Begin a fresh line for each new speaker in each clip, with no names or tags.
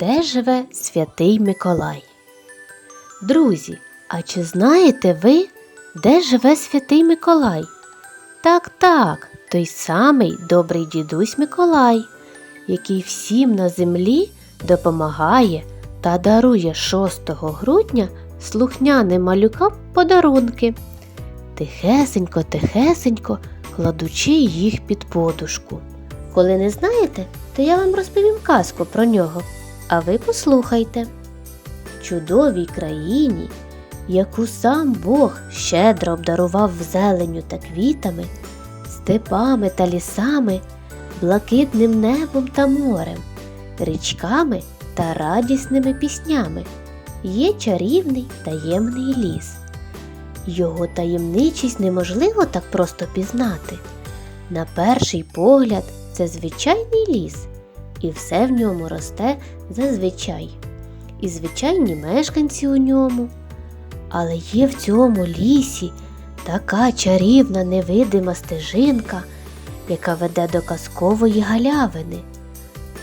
Де живе святий Миколай? Друзі, а чи знаєте ви, де живе святий Миколай? Так, так, той самий добрий дідусь Миколай, який всім на землі допомагає та дарує 6 грудня слухняним малюкам подарунки, тихесенько, тихесенько кладучи їх під подушку. Коли не знаєте, то я вам розповім казку про нього, а ви послухайте. Чудовій країні, яку сам Бог щедро обдарував зеленю та квітами, степами та лісами, блакитним небом та морем, річками та радісними піснями, є чарівний таємний ліс. Його таємничість неможливо так просто пізнати. На перший погляд, це звичайний ліс, і все в ньому росте зазвичай, і звичайні мешканці у ньому. Але є в цьому лісі така чарівна невидима стежинка, яка веде до казкової галявини.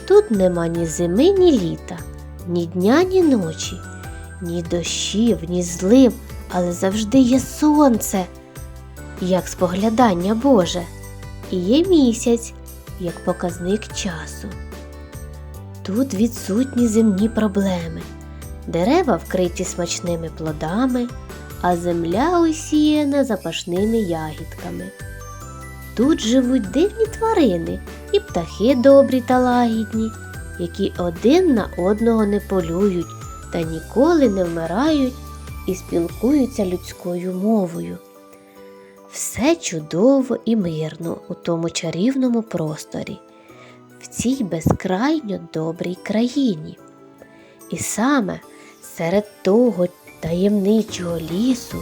Тут нема ні зими, ні літа, ні дня, ні ночі, ні дощів, ні злив, але завжди є сонце, як споглядання Боже, і є місяць, як показник часу. Тут відсутні земні проблеми, дерева вкриті смачними плодами, а земля усіяна запашними ягідками. Тут живуть дивні тварини і птахи добрі та лагідні, які один на одного не полюють та ніколи не вмирають і спілкуються людською мовою. Все чудово і мирно у тому чарівному просторі, в цій безкрайньо добрій країні. І саме серед того таємничого лісу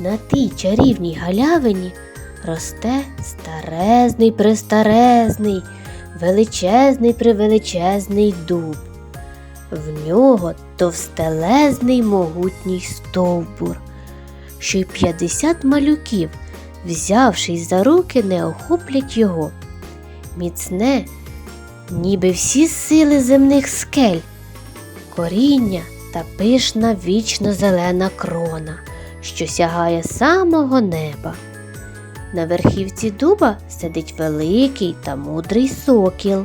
на тій чарівній галявині росте старезний престарезний, величезний превеличезний дуб. В нього товстелезний могутній стовбур, що й 50 малюків, взявшись за руки, не охоплять його. Міцне, ніби всі сили земних скель, коріння та пишна вічно зелена крона, що сягає самого неба. На верхівці дуба сидить великий та мудрий сокіл.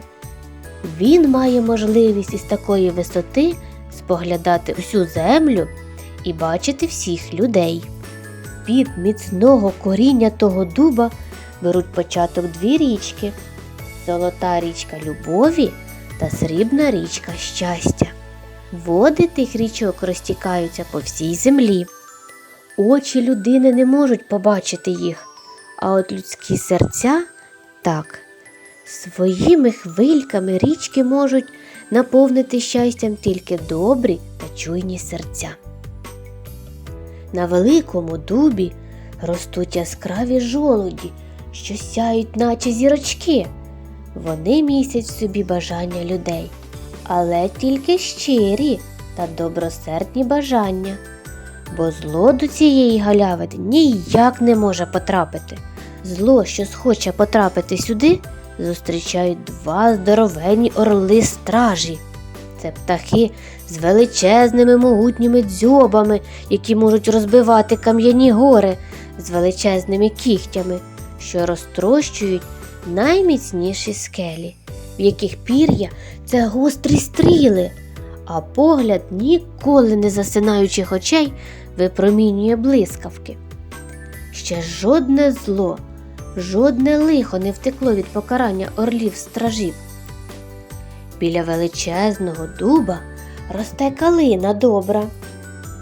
Він має можливість із такої висоти споглядати всю землю і бачити всіх людей. Під міцного коріння того дуба беруть початок дві річки золота річка любові та срібна річка щастя. Води тих річок розтікаються по всій землі. Очі людини не можуть побачити їх, а от людські серця так. Своїми хвильками річки можуть наповнити щастям тільки добрі та чуйні серця. На великому дубі ростуть яскраві жолуді, що сяють, наче зірочки. Вони містять в собі бажання людей, але тільки щирі та добросердні бажання, бо зло до цієї галявини ніяк не може потрапити. Зло, що схоче потрапити сюди, зустрічають два здоровенні орли стражі. Це птахи з величезними могутніми дзьобами, які можуть розбивати кам'яні гори з величезними кігтями, що розтрощують найміцніші скелі, в яких пір'я це гострі стріли, а погляд ніколи не засинаючих очей випромінює блискавки. Ще жодне зло, жодне лихо не втекло від покарання орлів стражів. Біля величезного дуба росте калина добра.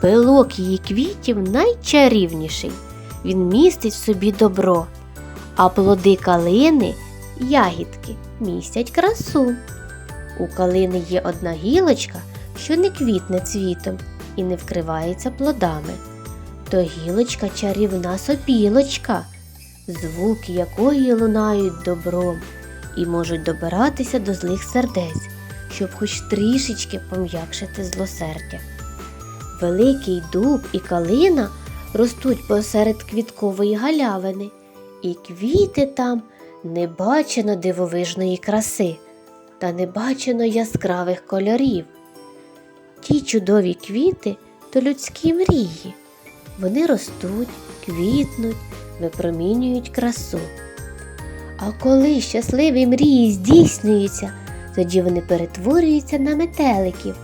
Пилок її квітів найчарівніший. Він містить в собі добро, а плоди калини, ягідки, містять красу. У калини є одна гілочка, що не квітне цвітом і не вкривається плодами. То гілочка чарівна сопілочка, звуки якої лунають добром і можуть добиратися до злих сердець, щоб хоч трішечки пом'якшити злосердя. Великий дуб і калина ростуть посеред квіткової галявини, і квіти там не бачено дивовижної краси та не бачено яскравих кольорів. ті чудові квіти то людські мрії. Вони ростуть, квітнуть, випромінюють красу. А коли щасливі мрії здійснюються, тоді вони перетворюються на метеликів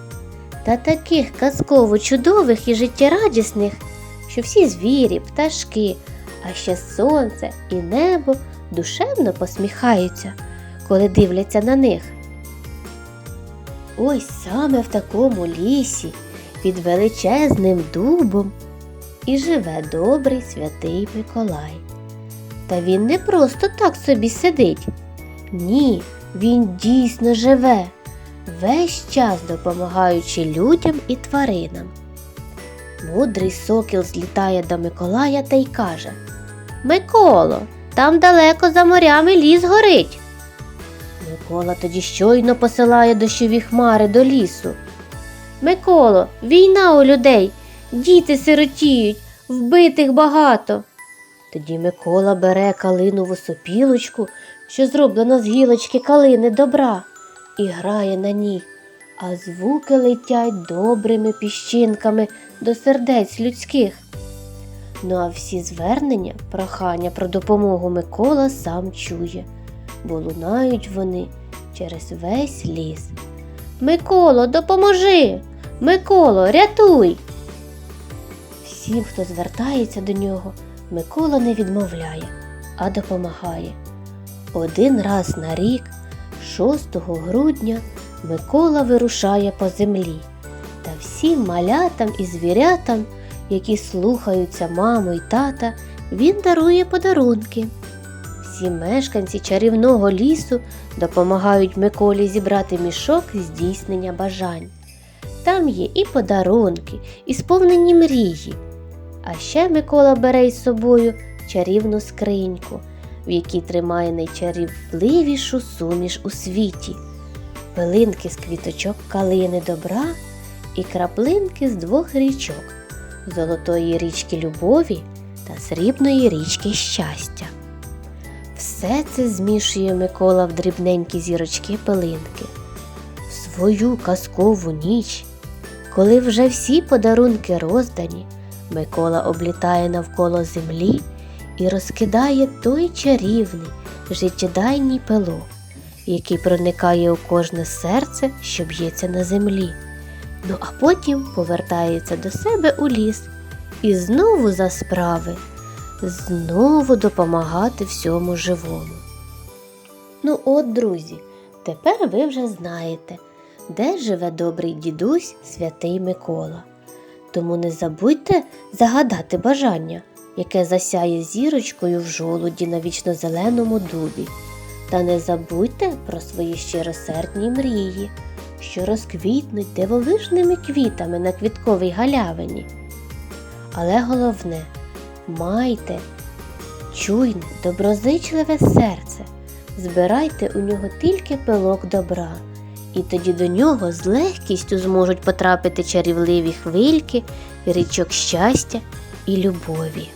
та таких казково чудових і життєрадісних, що всі звірі, пташки, а ще сонце і небо душевно посміхаються, коли дивляться на них. Ось саме в такому лісі під величезним дубом і живе добрий святий Миколай. Та він не просто так собі сидить. Ні, він дійсно живе, весь час допомагаючи людям і тваринам. Мудрий сокіл злітає до Миколая та й каже Миколо, там далеко за морями ліс горить. Микола тоді щойно посилає дощові хмари до лісу. Миколо, війна у людей, діти сиротіють, вбитих багато. Тоді Микола бере калинову сопілочку, що зроблена з гілочки калини добра, і грає на ній, а звуки летять добрими піщинками до сердець людських. Ну а всі звернення, прохання про допомогу Микола сам чує, бо лунають вони через весь ліс. Миколо, допоможи! Миколо, рятуй! Всім, хто звертається до нього, Микола не відмовляє, а допомагає. Один раз на рік, 6 грудня, Микола вирушає по землі та всім малятам і звірятам, які слухаються маму й тата, він дарує подарунки. Всі мешканці чарівного лісу допомагають Миколі зібрати мішок здійснення бажань. Там є і подарунки, і сповнені мрії. А ще Микола бере із собою чарівну скриньку, в якій тримає найчарівливішу суміш у світі, пилинки з квіточок калини добра і краплинки з двох річок золотої річки любові та срібної річки щастя. Все це змішує Микола в дрібненькі зірочки пилинки. В свою казкову ніч, коли вже всі подарунки роздані, Микола облітає навколо землі і розкидає той чарівний, життєдайний пилок, який проникає у кожне серце, що б'ється на землі. Ну а потім повертається до себе у ліс і знову за справи, знову допомагати всьому живому. Ну от, друзі, тепер ви вже знаєте, де живе добрий дідусь святий Микола. Тому не забудьте загадати бажання, яке засяє зірочкою в жолуді на вічно-зеленому дубі. Та не забудьте про свої щиросердні мрії, що розквітнуть дивовижними квітами на квітковій галявині. Але головне, майте чуйне, доброзичливе серце, збирайте у нього тільки пилок добра, і тоді до нього з легкістю зможуть потрапити чарівливі хвильки, річок щастя і любові.